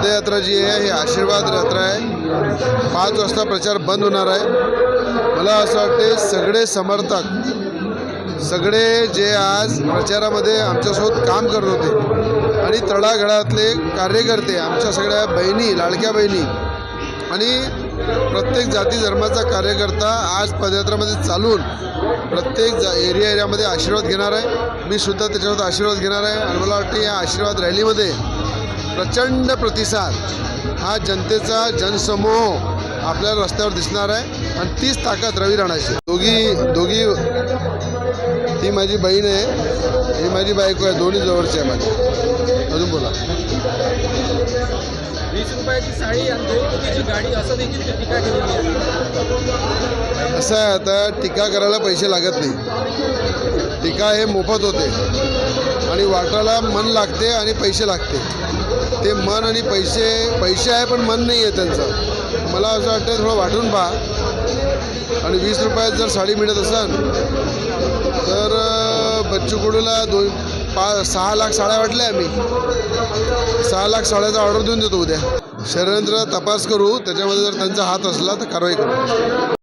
पदयात्रा जी आहे ही आशीर्वाद यात्रा आहे. पाच वाजता प्रचार बंद होणार आहे. मला असं वाटते सगळे समर्थक सगळे जे आज प्रचारामध्ये आमच्यासोबत काम करत होते आणि तळागळातले कार्यकर्ते आमच्या सगळ्या बहिणी लाडक्या बहिणी आणि प्रत्येक जाती धर्माचा कार्यकर्ता आज पदयात्रामध्ये चालून प्रत्येक जा एरिया एरियामध्ये आशीर्वाद घेणार आहे. मी सुद्धा त्याच्यावर आशीर्वाद घेणार आहे आणि मला वाटते या आशीर्वाद रॅलीमध्ये प्रचंड प्रतिसाद. हा जनतेचा जनसमूह आपल्याला रस्त्यावर दिसणार आहे आणि तीच ताकद रवी राणाची. दोघी दोघी ती माझी बहीण आहे ही माझी बायको आहे दोन्ही जवळची आहे माझी. अजून बोला. वीस रुपयाची साडी आणि दोन कोटीची गाडी असं देखील ते टीका केलेली आहे. असं आहे आता टीका करायला पैसे लागत नाही. टीका हे मोफत होते. आणि वाटायला मन लागते आणि पैसे लागते. ते मन आणि पैसे पैसे आहे पण मन नाही आहे त्यांचं. मला असं वाटतं थोडं वाटून पहा. आणि वीस रुपयात जर साडी मिळत असाल तर बच्चू कडूला दोन पा सहा लाख साड्या वाटल्या आम्ही. सहा लाख साड्याचा ऑर्डर देऊन देतो उद्या. षडयंत्र तपास करू त्याच्यामध्ये जर त्यांचा हात असला तर कारवाई करू.